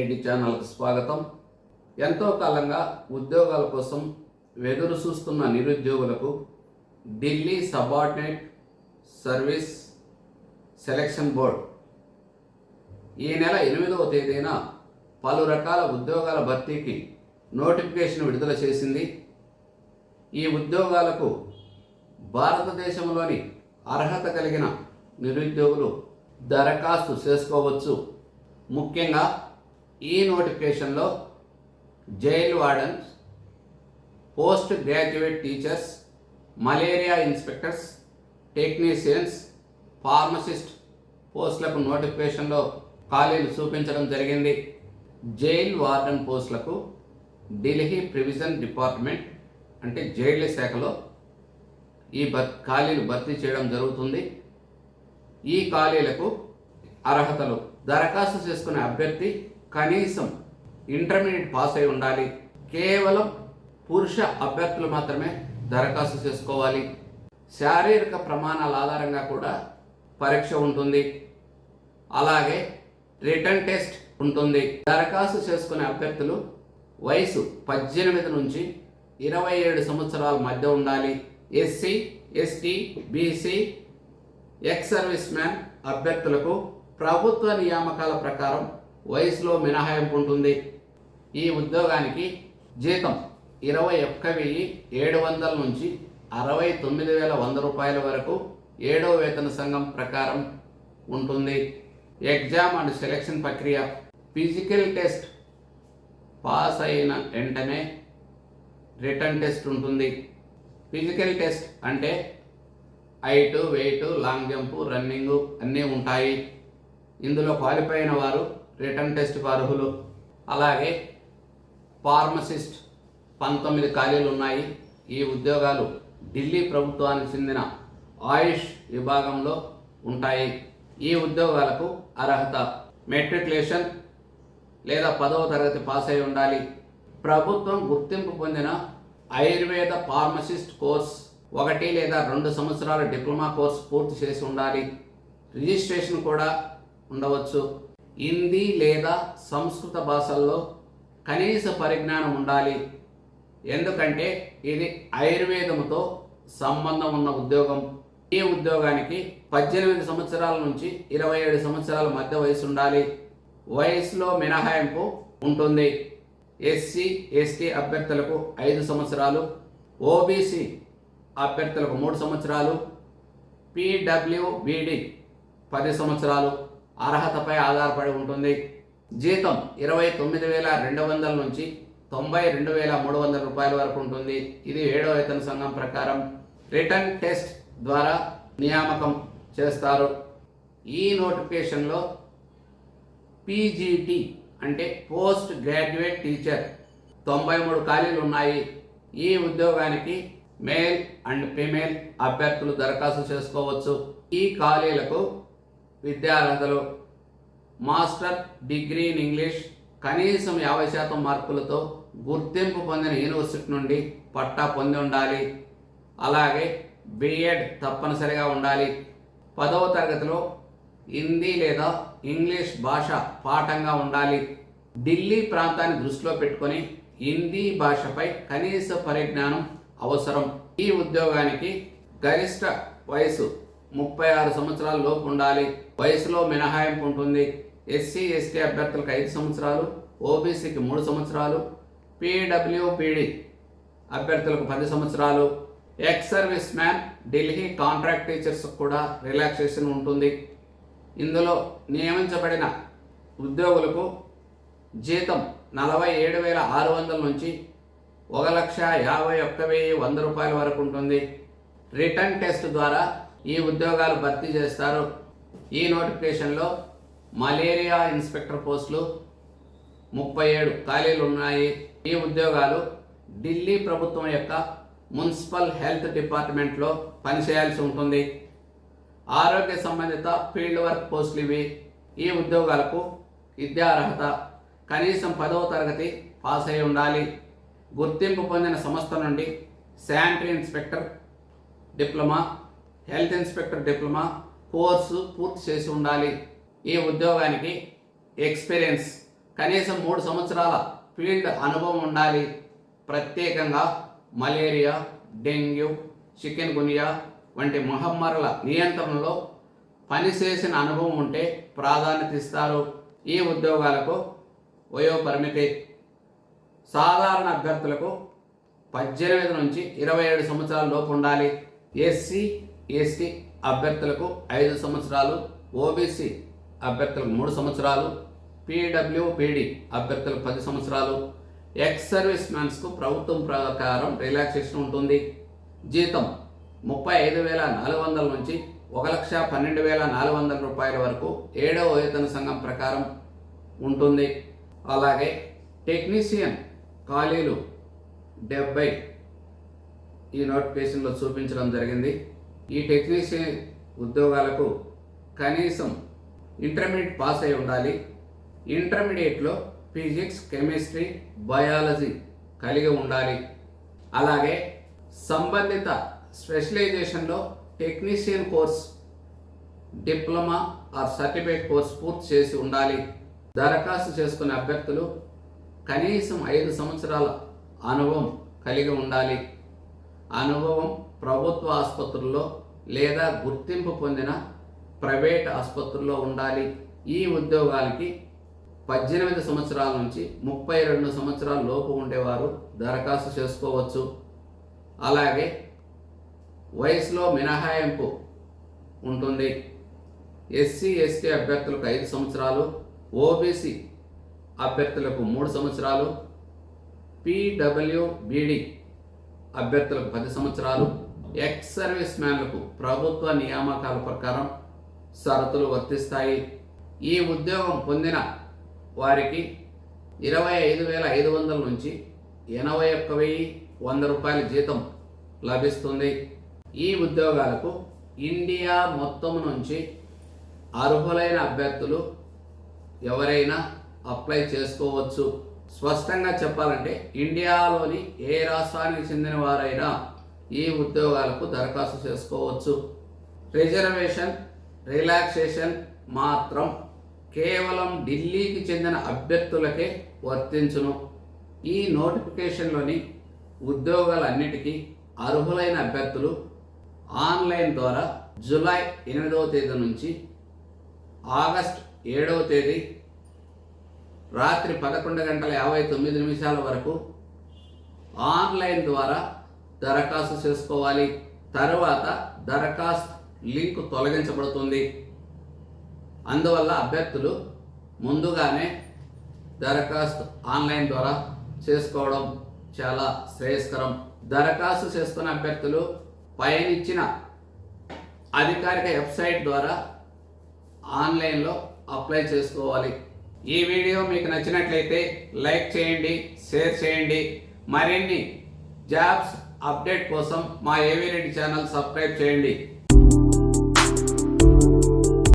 IIT ఛానల్కి స్వాగతం. ఎంతో కాలంగా ఉద్యోగాల కోసం వెదురు చూస్తున్న నిరుద్యోగులకు Delhi subordinate service selection board ఈ నెల ఎనిమిదవ తేదీన పలు రకాల ఉద్యోగాల భర్తీకి నోటిఫికేషన్ విడుదల చేసింది. ఈ ఉద్యోగాలకు భారతదేశంలోని అర్హత కలిగిన నిరుద్యోగులు దరఖాస్తు చేసుకోవచ్చు. ముఖ్యంగా ఈ నోటిఫికేషన్లో jail wardens post graduate teachers malaria inspectors technicians pharmacist పోస్టులకు నోటిఫికేషన్లో ఖాళీలు చూపించడం జరిగింది. జైల్ వార్డన్ పోస్టులకు ఢిల్లీ ప్రివిజన్ డిపార్ట్మెంట్ అంటే జైళ్ళ శాఖలో ఈ భర్ ఖాళీలు భర్తీ చేయడం జరుగుతుంది. ఈ ఖాళీలకు అర్హతలు దరఖాస్తు చేసుకునే అభ్యర్థి కనీసం ఇంటర్మీడియట్ పాస్ అయి ఉండాలి. కేవలం పురుష అభ్యర్థులు మాత్రమే దరఖాస్తు చేసుకోవాలి. శారీరక ప్రమాణాల ఆధారంగా కూడా పరీక్ష ఉంటుంది. అలాగే రిటర్న్ టెస్ట్ ఉంటుంది. దరఖాస్తు చేసుకునే అభ్యర్థులు వయసు పద్దెనిమిది నుంచి ఇరవై ఏడు సంవత్సరాల మధ్య ఉండాలి. SC ST BC ex service man అభ్యర్థులకు ప్రభుత్వ నియామకాల ప్రకారం వయసులో మినహాయింపు ఉంటుంది ఈ ఉద్యోగానికి జీతం ఇరవై ఒక్క వెయ్యి ఏడు వందల నుంచి అరవై తొమ్మిది వేల వంద రూపాయల వరకు ఏడో వేతన సంఘం ప్రకారం ఉంటుంది. ఎగ్జామ్ అండ్ సెలక్షన్ ప్రక్రియ ఫిజికల్ టెస్ట్ పాస్ అయిన వెంటనే రిటర్న్ టెస్ట్ ఉంటుంది. ఫిజికల్ టెస్ట్ అంటే height weight long jump running అన్నీ ఉంటాయి. ఇందులో క్వాలిఫై అయిన వారు రిటర్న్ టెస్ట్ అర్హులు అలాగే ఫార్మసిస్ట్ పంతొమ్మిది ఖాళీలు ఉన్నాయి ఈ ఉద్యోగాలు ఢిల్లీ ప్రభుత్వానికి చెందిన ఆయుష్ విభాగంలో ఉంటాయి. ఈ ఉద్యోగాలకు అర్హత మెట్రికులేషన్ లేదా పదవ తరగతి పాస్ అయి ఉండాలి. ప్రభుత్వం గుర్తింపు పొందిన ఆయుర్వేద ఫార్మసిస్ట్ కోర్స్ ఒకటి లేదా రెండు సంవత్సరాల డిప్లొమా కోర్స్ పూర్తి చేసి ఉండాలి. రిజిస్ట్రేషన్ కూడా ఉండవచ్చు. హిందీ లేదా సంస్కృత భాషల్లో కనీస పరిజ్ఞానం ఉండాలి. ఎందుకంటే ఇది ఆయుర్వేదంతో సంబంధం ఉన్న ఉద్యోగం. ఈ ఉద్యోగానికి పద్దెనిమిది సంవత్సరాల నుంచి ఇరవై ఏడు సంవత్సరాల మధ్య వయసు ఉండాలి. వయసులో మినహాయింపు ఉంటుంది. ఎస్సీ ఎస్టీ అభ్యర్థులకు ఐదు సంవత్సరాలు ఓబీసీ అభ్యర్థులకు మూడు సంవత్సరాలు పీడబ్ల్యూబీడి పది సంవత్సరాలు. అర్హతపై ఆధారపడి ఉంటుంది. జీతం ఇరవై తొమ్మిది వేల రెండు వందల నుంచి తొంభై రెండు వేల మూడు వందల రూపాయల వరకు ఉంటుంది. ఇది ఏడో వేతన సంఘం ప్రకారం రిటర్న్ టెస్ట్ ద్వారా నియామకం చేస్తారు. ఈ నోటిఫికేషన్లో పీజీటీ అంటే పోస్ట్ గ్రాడ్యుయేట్ టీచర్ తొంభై మూడు ఖాళీలు ఉన్నాయి. ఈ ఉద్యోగానికి మేల్ అండ్ ఫీమేల్ అభ్యర్థులు దరఖాస్తు చేసుకోవచ్చు. ఈ ఖాళీలకు విద్యార్హతలు మాస్టర్ డిగ్రీ ఇన్ ఇంగ్లీష్ కనీసం యాభై శాతం మార్కులతో గుర్తింపు పొందిన యూనివర్సిటీ నుండి పట్టా పొంది ఉండాలి. అలాగే బిఎడ్ తప్పనిసరిగా ఉండాలి. పదవ తరగతిలో హిందీ లేదా ఇంగ్లీష్ భాష పాఠంగా ఉండాలి. ఢిల్లీ ప్రాంతాన్ని దృష్టిలో పెట్టుకొని హిందీ భాషపై కనీస పరిజ్ఞానం అవసరం. ఈ ఉద్యోగానికి గరిష్ట వయసు ముప్పై ఆరు సంవత్సరాల లోపు ఉండాలి. వయసులో మినహాయింపు ఉంటుంది ఎస్సీ ఎస్టీ అభ్యర్థులకు ఐదు సంవత్సరాలు ఓబీసీకి మూడు సంవత్సరాలు పీడబ్ల్యూపీడి అభ్యర్థులకు పది సంవత్సరాలు. Ex service man Delhi contract teachers కూడా రిలాక్సేషన్ ఉంటుంది. ఇందులో నియమించబడిన ఉద్యోగులకు జీతం నలభై ఏడు వేల ఆరు వందల నుంచి ఒక లక్ష యాభై ఒక్క వెయ్యి వంద రూపాయల వరకు ఉంటుంది. రిటర్న్ టెస్ట్ ద్వారా ఈ ఉద్యోగాలు భర్తీ చేస్తారు. ఈ నోటిఫికేషన్లో మలేరియా ఇన్స్పెక్టర్ పోస్టులు ముప్పై ఏడు ఖాళీలు ఉన్నాయి. ఈ ఉద్యోగాలు ఢిల్లీ ప్రభుత్వం యొక్క మున్సిపల్ హెల్త్ డిపార్ట్మెంట్లో పనిచేయాల్సి ఉంటుంది. ఆరోగ్య సంబంధిత ఫీల్డ్ వర్క్ పోస్టులు ఇవి. ఈ ఉద్యోగాలకు విద్యా అర్హత కనీసం పదవ తరగతి పాస్ అయి ఉండాలి. గుర్తింపు పొందిన సంస్థ నుండి sanitary inspector diploma health inspector diploma course పూర్తి చేసి ఉండాలి. ఈ ఉద్యోగానికి ఎక్స్పీరియన్స్ కనీసం మూడు సంవత్సరాల ఫీల్డ్ అనుభవం ఉండాలి. ప్రత్యేకంగా మలేరియా డెంగ్యూ చికెన్ గునియా వంటి మహమ్మారుల నియంత్రణలో పనిచేసిన అనుభవం ఉంటే ప్రాధాన్యత ఇస్తారు. ఈ ఉద్యోగాలకు వయోపరిమితి సాధారణ అభ్యర్థులకు పద్దెనిమిది నుంచి ఇరవై ఏడు సంవత్సరాల లోపు ఉండాలి. ఎస్సీ ఎస్టీ అభ్యర్థులకు ఐదు సంవత్సరాలు ఓబీసీ అభ్యర్థులకు మూడు సంవత్సరాలు పీడబ్ల్యూపీడి అభ్యర్థులకు పది సంవత్సరాలు. ఎక్స్ సర్వీస్ మ్యాన్స్కు ప్రభుత్వం ప్రకారం రిలాక్సేషన్ ఉంటుంది. జీతం ముప్పై ఐదు వేల నాలుగు వందల నుంచి ఒక లక్ష పన్నెండు వేల నాలుగు వందల రూపాయల వరకు ఏడవ వేతన సంఘం ప్రకారం ఉంటుంది. అలాగే టెక్నీషియన్ ఖాళీలు డెబ్బై ఈ నోటిఫికేషన్లో చూపించడం జరిగింది. ఈ టెక్నీషియన్ ఉద్యోగాలకు కనీసం ఇంటర్మీడియట్ పాస్ అయి ఉండాలి. ఇంటర్మీడియట్లో ఫిజిక్స్ కెమిస్ట్రీ బయాలజీ కలిగి ఉండాలి. అలాగే సంబంధిత స్పెషలైజేషన్లో technician course diploma or certificate course పూర్తి చేసి ఉండాలి. దరఖాస్తు చేసుకునే అభ్యర్థులు కనీసం ఐదు సంవత్సరాల అనుభవం కలిగి ఉండాలి. అనుభవం ప్రభుత్వ ఆసుపత్రుల్లో లేదా గుర్తింపు పొందిన ప్రైవేట్ ఆసుపత్రుల్లో ఉండాలి. ఈ ఉద్యోగానికి పద్దెనిమిది సంవత్సరాల నుంచి ముప్పై రెండు సంవత్సరాల లోపు ఉండేవారు దరఖాస్తు చేసుకోవచ్చు. అలాగే వయసులో మినహాయింపు ఉంటుంది. ఎస్సీ ఎస్టీ అభ్యర్థులకు ఐదు సంవత్సరాలు ఓబీసీ అభ్యర్థులకు మూడు సంవత్సరాలు పీడబ్ల్యూబీడీ అభ్యర్థులకు పది సంవత్సరాలు ఎక్స్ సర్వీస్ మ్యాన్లకు ప్రభుత్వ నియామకాల ప్రకారం షరతులు వర్తిస్తాయి. ఈ ఉద్యోగం పొందిన వారికి ఇరవై ఐదు వేల ఐదు వందల నుంచి ఎనభై ఒక్క వెయ్యి వంద రూపాయల జీతం లభిస్తుంది. ఈ ఉద్యోగాలకు ఇండియా మొత్తం నుంచి అర్హులైన అభ్యర్థులు ఎవరైనా అప్లై చేసుకోవచ్చు. స్పష్టంగా చెప్పాలంటే ఇండియాలోని ఏ రాష్ట్రానికి చెందిన వారైనా ఈ ఉద్యోగాలకు దరఖాస్తు చేసుకోవచ్చు. రిజర్వేషన్ రిలాక్సేషన్ మాత్రం కేవలం ఢిల్లీకి చెందిన అభ్యర్థులకే వర్తించును. ఈ నోటిఫికేషన్లోని ఉద్యోగాలన్నిటికీ అర్హులైన అభ్యర్థులు ఆన్లైన్ ద్వారా జూలై ఎనిమిదవ తేదీ నుంచి ఆగస్ట్ ఏడవ తేదీ రాత్రి పదకొండు గంటల యాభై తొమ్మిది నిమిషాల వరకు ఆన్లైన్ ద్వారా దరఖాస్తు చేసుకోవాలి. తరువాత దరఖాస్తు లింక్ తొలగించబడుతుంది. అందువల్ల అభ్యర్థులు ముందుగానే దరఖాస్తు ఆన్లైన్ ద్వారా చేసుకోవడం చాలా శ్రేయస్కరం. దరఖాస్తు చేస్తున్న అభ్యర్థులు పైనిచ్చిన అధికారిక వెబ్సైట్ ద్వారా ఆన్లైన్లో అప్లై చేసుకోవాలి. ఈ వీడియో మీకు నచ్చినట్లయితే లైక్ చేయండి షేర్ చేయండి. మరిన్ని జాబ్స్ అప్డేట్ కోసం మా ఏవీ రెడ్డి ఛానల్ సబ్స్క్రైబ్ చేయండి.